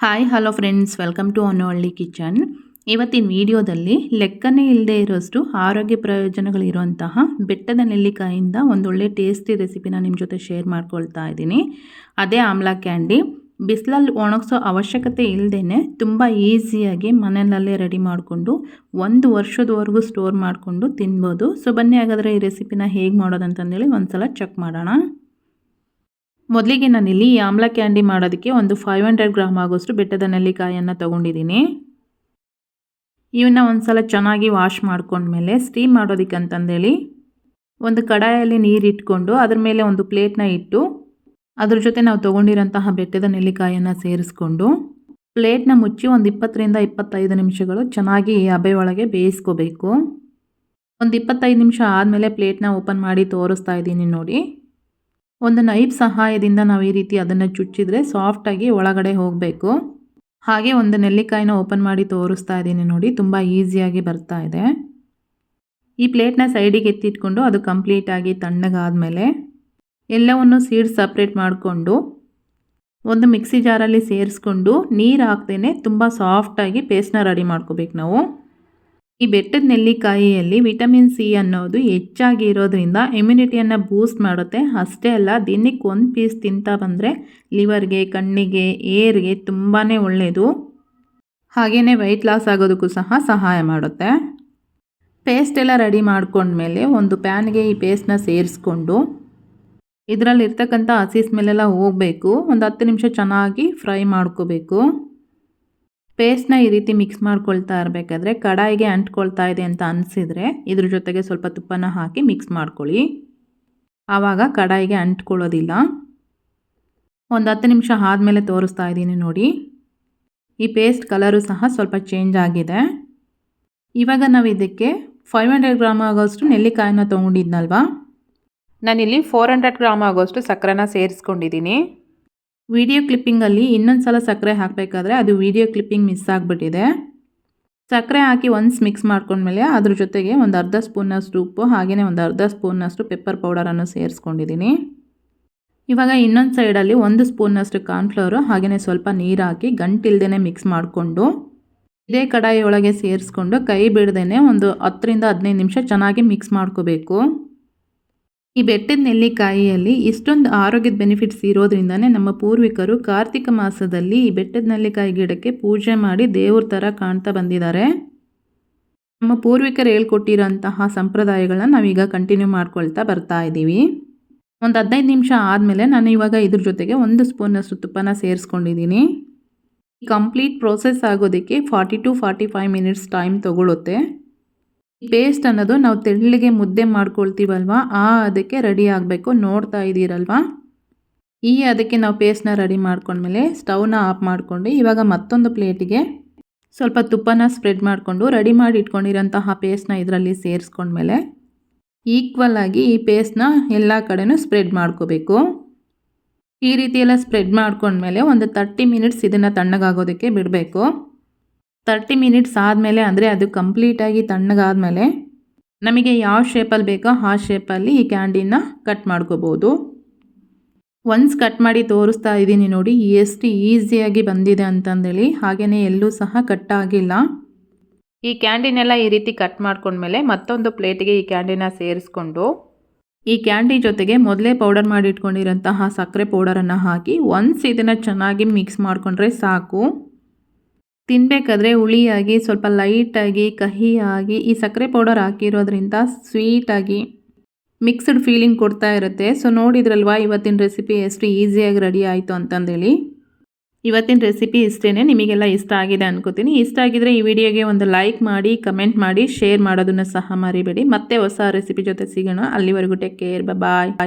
Hi hello friends welcome to Honnavalli kitchen ಇವತ್ತಿನ ವಿಡಿಯೋದಲ್ಲಿ ಲೆಕ್ಕನೇ ಇಲ್ಲದೆ ಇರೋಷ್ಟು ಆರೋಗ್ಯ ಪ್ರಯೋಜನಗಳಿರುವಂತಹ ಬೆಟ್ಟದ ನೆಲ್ಲಿಕಾಯಿಂದ ಒಂದೊಳ್ಳೆ ಟೇಸ್ಟಿ ರೆಸಿಪಿನ ನಿಮ್ಮ ಜೊತೆ ಶೇರ್ ಮಾಡ್ಕೊಳ್ತಾ ಇದ್ದೀನಿ. ಅದೇ ಆಮ್ಲಾ ಕ್ಯಾಂಡಿ ಬಿಸಿಲಲ್ಲಿ ಒಣಗಿಸೋ ಅವಶ್ಯಕತೆ ಇಲ್ಲದೇ ತುಂಬ ಈಸಿಯಾಗಿ ಮನೆಯಲ್ಲೇ ರೆಡಿ ಮಾಡಿಕೊಂಡು ಒಂದು ವರ್ಷದವರೆಗೂ ಸ್ಟೋರ್ ಮಾಡಿಕೊಂಡು ತಿನ್ಬೋದು. ಸೊ ಬನ್ನಿ ಹಾಗಾದರೆ ಈ ರೆಸಿಪಿನ ಹೇಗೆ ಮಾಡೋದಂತಂದೇಳಿ ಒಂದು ಸಲ ಚೆಕ್ ಮಾಡೋಣ. ಮೊದಲಿಗೆ ನಾನಿಲ್ಲಿ ಈ ಆಮ್ಲ ಕ್ಯಾಂಡಿ ಮಾಡೋದಕ್ಕೆ ಒಂದು ಫೈವ್ ಹಂಡ್ರೆಡ್ ಗ್ರಾಮ್ ಆಗೋಷ್ಟು ಬೆಟ್ಟದ ನೆಲ್ಲಿಕಾಯನ್ನು ತೊಗೊಂಡಿದ್ದೀನಿ. ಇವನ್ನ ಒಂದು ಸಲ ಚೆನ್ನಾಗಿ ವಾಶ್ ಮಾಡ್ಕೊಂಡ್ಮೇಲೆ ಸ್ಟೀಮ್ ಮಾಡೋದಕ್ಕೆ ಅಂತಂದೇಳಿ ಒಂದು ಕಡಾಯಲ್ಲಿ ನೀರು ಇಟ್ಕೊಂಡು ಅದ್ರ ಮೇಲೆ ಒಂದು ಪ್ಲೇಟ್ನ ಇಟ್ಟು ಅದ್ರ ಜೊತೆ ನಾವು ತೊಗೊಂಡಿರೋಂತಹ ಬೆಟ್ಟದ ನೆಲ್ಲಿಕಾಯನ್ನು ಸೇರಿಸ್ಕೊಂಡು ಪ್ಲೇಟ್ನ ಮುಚ್ಚಿ ಒಂದು ಇಪ್ಪತ್ತರಿಂದ ಇಪ್ಪತ್ತೈದು ನಿಮಿಷಗಳು ಚೆನ್ನಾಗಿ ಹಬೆ ಒಳಗೆ ಬೇಯಿಸ್ಕೋಬೇಕು. ಒಂದು ಇಪ್ಪತ್ತೈದು ನಿಮಿಷ ಆದಮೇಲೆ ಪ್ಲೇಟ್ನ ಓಪನ್ ಮಾಡಿ ತೋರಿಸ್ತಾ ಇದ್ದೀನಿ ನೋಡಿ. ಒಂದು ನೈಫ್ ಸಹಾಯದಿಂದ ನಾವು ಈ ರೀತಿ ಅದನ್ನು ಚುಚ್ಚಿದ್ರೆ ಸಾಫ್ಟಾಗಿ ಒಳಗಡೆ ಹೋಗಬೇಕು. ಹಾಗೆ ಒಂದು ನೆಲ್ಲಿಕಾಯಿನ ಓಪನ್ ಮಾಡಿ ತೋರಿಸ್ತಾ ಇದ್ದೀನಿ ನೋಡಿ, ತುಂಬ ಈಸಿಯಾಗಿ ಬರ್ತಾ ಇದೆ. ಈ ಪ್ಲೇಟ್ನ ಸೈಡಿಗೆ ಎತ್ತಿಟ್ಕೊಂಡು ಅದು ಕಂಪ್ಲೀಟಾಗಿ ತಣ್ಣಗಾದಮೇಲೆ ಎಲ್ಲವನ್ನು ಸೀಡ್ಸ್ ಸಪ್ರೇಟ್ ಮಾಡಿಕೊಂಡು ಒಂದು ಮಿಕ್ಸಿ ಜಾರಲ್ಲಿ ಸೇರಿಸ್ಕೊಂಡು ನೀರು ಹಾಕ್ದೇ ತುಂಬ ಸಾಫ್ಟಾಗಿ ಪೇಸ್ಟ್ನ ರೆಡಿ ಮಾಡ್ಕೋಬೇಕು ನಾವು. ಈ ಬೆಟ್ಟದ ನೆಲ್ಲಿಕಾಯಿಯಲ್ಲಿ ವಿಟಮಿನ್ ಸಿ ಅನ್ನೋದು ಹೆಚ್ಚಾಗಿ ಇರೋದ್ರಿಂದ ಇಮ್ಯುನಿಟಿಯನ್ನು ಬೂಸ್ಟ್ ಮಾಡುತ್ತೆ. ಅಷ್ಟೇ ಅಲ್ಲ, ದಿನಕ್ಕೆ ಒಂದು ಪೀಸ್ ತಿಂತಾ ಬಂದರೆ ಲಿವರ್ಗೆ ಕಣ್ಣಿಗೆ ಏರ್ಗೆ ತುಂಬಾ ಒಳ್ಳೆಯದು ಹಾಗೆಯೇ ವೆಯ್ಟ್ ಲಾಸ್ ಆಗೋದಕ್ಕೂ ಸಹ ಸಹಾಯ ಮಾಡುತ್ತೆ. ಪೇಸ್ಟ್ ಎಲ್ಲ ರೆಡಿ ಮಾಡ್ಕೊಂಡ್ಮೇಲೆ ಒಂದು ಪ್ಯಾನ್ಗೆ ಈ ಪೇಸ್ಟ್ನ ಸೇರಿಸ್ಕೊಂಡು ಇದರಲ್ಲಿರ್ತಕ್ಕಂಥ ಹಸಿ ಸ್ಮೆಲ್ಲೆಲ್ಲ ಹೋಗಬೇಕು. ಒಂದು ಹತ್ತು ನಿಮಿಷ ಚೆನ್ನಾಗಿ ಫ್ರೈ ಮಾಡ್ಕೋಬೇಕು. ಪೇಸ್ಟ್ನ ಈ ರೀತಿ ಮಿಕ್ಸ್ ಮಾಡ್ಕೊಳ್ತಾ ಇರಬೇಕಾದ್ರೆ ಕಡಾಯಿಗೆ ಅಂಟ್ಕೊಳ್ತಾ ಇದೆ ಅಂತ ಅನಿಸಿದರೆ ಇದ್ರ ಜೊತೆಗೆ ಸ್ವಲ್ಪ ತುಪ್ಪನ ಹಾಕಿ ಮಿಕ್ಸ್ ಮಾಡ್ಕೊಳ್ಳಿ. ಆವಾಗ ಕಡಾಯಿಗೆ ಅಂಟ್ಕೊಳ್ಳೋದಿಲ್ಲ. ಒಂದು ಹತ್ತು ನಿಮಿಷ ಆದಮೇಲೆ ತೋರಿಸ್ತಾ ಇದ್ದೀನಿ ನೋಡಿ. ಈ ಪೇಸ್ಟ್ ಕಲರು ಸಹ ಸ್ವಲ್ಪ ಚೇಂಜ್ ಆಗಿದೆ. ಇವಾಗ ನಾವು ಇದಕ್ಕೆ ಫೈವ್ ಹಂಡ್ರೆಡ್ ಗ್ರಾಮ್ ಆಗೋಷ್ಟು ನೆಲ್ಲಿಕಾಯನ್ನ ತೊಗೊಂಡಿದ್ನಲ್ವಾ? ನಾನಿಲ್ಲಿ ಫೋರ್ ಹಂಡ್ರೆಡ್ ಗ್ರಾಮ್ ಆಗೋಷ್ಟು ಸಕ್ಕರೆನ ಸೇರಿಸ್ಕೊಂಡಿದ್ದೀನಿ. ವಿಡಿಯೋ ಕ್ಲಿಪ್ಪಿಂಗಲ್ಲಿ ಇನ್ನೊಂದು ಸಲ ಸಕ್ಕರೆ ಹಾಕಬೇಕಾದ್ರೆ ಅದು ವಿಡಿಯೋ ಕ್ಲಿಪ್ಪಿಂಗ್ ಮಿಸ್ ಆಗಿಬಿಟ್ಟಿದೆ. ಸಕ್ಕರೆ ಹಾಕಿ ಒನ್ಸ್ ಮಿಕ್ಸ್ ಮಾಡ್ಕೊಂಡ್ಮೇಲೆ ಅದ್ರ ಜೊತೆಗೆ ಒಂದು ಅರ್ಧ ಸ್ಪೂನಷ್ಟು ಉಪ್ಪು ಹಾಗೆಯೇ ಒಂದು ಅರ್ಧ ಸ್ಪೂನಷ್ಟು ಪೆಪ್ಪರ್ ಪೌಡರನ್ನು ಸೇರಿಸ್ಕೊಂಡಿದ್ದೀನಿ. ಇವಾಗ ಇನ್ನೊಂದು ಸೈಡಲ್ಲಿ ಒಂದು ಸ್ಪೂನಷ್ಟು ಕಾರ್ನ್ಫ್ಲವರು ಹಾಗೆಯೇ ಸ್ವಲ್ಪ ನೀರು ಹಾಕಿ ಗಂಟಿಲ್ದೇ ಮಿಕ್ಸ್ ಮಾಡಿಕೊಂಡು ಇದೇ ಕಡಾಯಿ ಒಳಗೆ ಸೇರಿಸ್ಕೊಂಡು ಕೈ ಬಿಡ್ದೇ ಒಂದು ಹತ್ತರಿಂದ ಹದಿನೈದು ನಿಮಿಷ ಚೆನ್ನಾಗಿ ಮಿಕ್ಸ್ ಮಾಡ್ಕೋಬೇಕು. ಈ ಬೆಟ್ಟದ ನೆಲ್ಲಿಕಾಯಿಯಲ್ಲಿ ಇಷ್ಟೊಂದು ಆರೋಗ್ಯದ ಬೆನಿಫಿಟ್ಸ್ ಇರೋದ್ರಿಂದನೇ ನಮ್ಮ ಪೂರ್ವಿಕರು ಕಾರ್ತಿಕ ಮಾಸದಲ್ಲಿ ಈ ಬೆಟ್ಟದ ನೆಲ್ಲಿಕಾಯಿ ಗಿಡಕ್ಕೆ ಪೂಜೆ ಮಾಡಿ ದೇವ್ರ ಥರ ಕಾಣ್ತಾ ಬಂದಿದ್ದಾರೆ. ನಮ್ಮ ಪೂರ್ವಿಕರು ಹೇಳ್ಕೊಟ್ಟಿರೋಂತಹ ಸಂಪ್ರದಾಯಗಳನ್ನ ನಾವೀಗ ಕಂಟಿನ್ಯೂ ಮಾಡ್ಕೊಳ್ತಾ ಬರ್ತಾ ಇದ್ದೀವಿ. ಒಂದು ಹದಿನೈದು ನಿಮಿಷ ಆದಮೇಲೆ ನಾನು ಇವಾಗ ಇದ್ರ ಜೊತೆಗೆ ಒಂದು ಸ್ಪೂನಷ್ಟು ತುಪ್ಪನ ಸೇರಿಸ್ಕೊಂಡಿದ್ದೀನಿ. ಕಂಪ್ಲೀಟ್ ಪ್ರೋಸೆಸ್ ಆಗೋದಕ್ಕೆ forty to forty five minutes time ತೊಗೊಳುತ್ತೆ. Paste ಅನ್ನೋದು ನಾವು ತೆಳ್ಳಗೆ ಮುದ್ದೆ ಮಾಡ್ಕೊಳ್ತೀವಲ್ವ? ಆ ಅದಕ್ಕೆ ರೆಡಿ ಆಗಬೇಕು. ನೋಡ್ತಾ ಇದ್ದೀರಲ್ವಾ? ಈ ಅದಕ್ಕೆ ನಾವು ಪೇಸ್ಟ್ನ ರೆಡಿ ಮಾಡ್ಕೊಂಡ್ಮೇಲೆ ಸ್ಟವ್ನ ಆಫ್ ಮಾಡಿಕೊಂಡು ಇವಾಗ ಮತ್ತೊಂದು ಪ್ಲೇಟಿಗೆ ಸ್ವಲ್ಪ ತುಪ್ಪನ ಸ್ಪ್ರೆಡ್ ಮಾಡಿಕೊಂಡು ರೆಡಿ ಮಾಡಿ ಇಟ್ಕೊಂಡಿರೋಂತಹ ಪೇಸ್ಟ್ನ ಇದರಲ್ಲಿ ಸೇರಿಸ್ಕೊಂಡ್ಮೇಲೆ ಈಕ್ವಲ್ ಆಗಿ ಈ ಪೇಸ್ಟ್ನ ಎಲ್ಲ ಕಡೆನೂ ಸ್ಪ್ರೆಡ್ ಮಾಡ್ಕೋಬೇಕು. ಈ ರೀತಿಯೆಲ್ಲ ಸ್ಪ್ರೆಡ್ ಮಾಡ್ಕೊಂಡ್ಮೇಲೆ ಒಂದು ತರ್ಟಿ ಮಿನಿಟ್ಸ್ ಇದನ್ನು ತಣ್ಣಗಾಗೋದಕ್ಕೆ ಬಿಡಬೇಕು. ತರ್ಟಿ ಮಿನಿಟ್ಸ್ ಆದಮೇಲೆ ಅಂದರೆ ಅದು ಕಂಪ್ಲೀಟಾಗಿ ತಣ್ಣಗಾದಮೇಲೆ ನಮಗೆ ಯಾವ ಶೇಪಲ್ಲಿ ಬೇಕೋ ಆ ಶೇಪಲ್ಲಿ ಈ ಕ್ಯಾಂಡಿನ ಕಟ್ ಮಾಡ್ಕೋಬೋದು. ಒನ್ಸ್ ಕಟ್ ಮಾಡಿ ತೋರಿಸ್ತಾ ಇದ್ದೀನಿ ನೋಡಿ ಎಷ್ಟು ಈಸಿಯಾಗಿ ಬಂದಿದೆ ಅಂತಂದೇಳಿ ಹಾಗೆಯೇ ಎಲ್ಲೂ ಸಹ ಕಟ್ ಆಗಿಲ್ಲ. ಈ ಕ್ಯಾಂಡಿನೆಲ್ಲ ಈ ರೀತಿ ಕಟ್ ಮಾಡ್ಕೊಂಡ್ಮೇಲೆ ಮತ್ತೊಂದು ಪ್ಲೇಟಿಗೆ ಈ ಕ್ಯಾಂಡಿನ ಸೇರಿಸ್ಕೊಂಡು, ಈ ಕ್ಯಾಂಡಿ ಜೊತೆಗೆ ಮೊದಲೇ ಪೌಡರ್ ಮಾಡಿ ಇಟ್ಕೊಂಡಿರೋಂತಹ ಸಕ್ಕರೆ ಪೌಡರನ್ನು ಹಾಕಿ ಒನ್ಸ್ ಇದನ್ನು ಚೆನ್ನಾಗಿ ಮಿಕ್ಸ್ ಮಾಡಿಕೊಂಡ್ರೆ ಸಾಕು. ತಿನ್ನಬೇಕಾದ್ರೆ ಹುಳಿಯಾಗಿ, ಸ್ವಲ್ಪ ಲೈಟಾಗಿ, ಕಹಿಯಾಗಿ, ಈ ಸಕ್ಕರೆ ಪೌಡರ್ ಹಾಕಿರೋದ್ರಿಂದ ಸ್ವೀಟಾಗಿ ಮಿಕ್ಸ್ಡ್ ಫೀಲಿಂಗ್ ಕೊಡ್ತಾ ಇರುತ್ತೆ. ಸೊ, ನೋಡಿದ್ರಲ್ವಾ, ಇವತ್ತಿನ ರೆಸಿಪಿ ಎಷ್ಟು ಈಸಿಯಾಗಿ ರೆಡಿ ಆಯಿತು ಅಂತಂದೇಳಿ. ಇವತ್ತಿನ ರೆಸಿಪಿ ಇಷ್ಟೇ ನಿಮಗೆಲ್ಲ ಇಷ್ಟ ಆಗಿದೆ ಅನ್ಕೋತೀನಿ. ಇಷ್ಟ ಆಗಿದ್ರೆ ಈ ವಿಡಿಯೋಗೆ ಒಂದು ಲೈಕ್ ಮಾಡಿ, ಕಮೆಂಟ್ ಮಾಡಿ, ಶೇರ್ ಮಾಡೋದನ್ನು ಸಹ ಮರಿಬೇಡಿ. ಮತ್ತೆ ಹೊಸ ರೆಸಿಪಿ ಜೊತೆ ಸಿಗೋಣ. ಅಲ್ಲಿವರೆಗೂ ಟೇಕ್ ಕೇರ್. ಬಾಯ್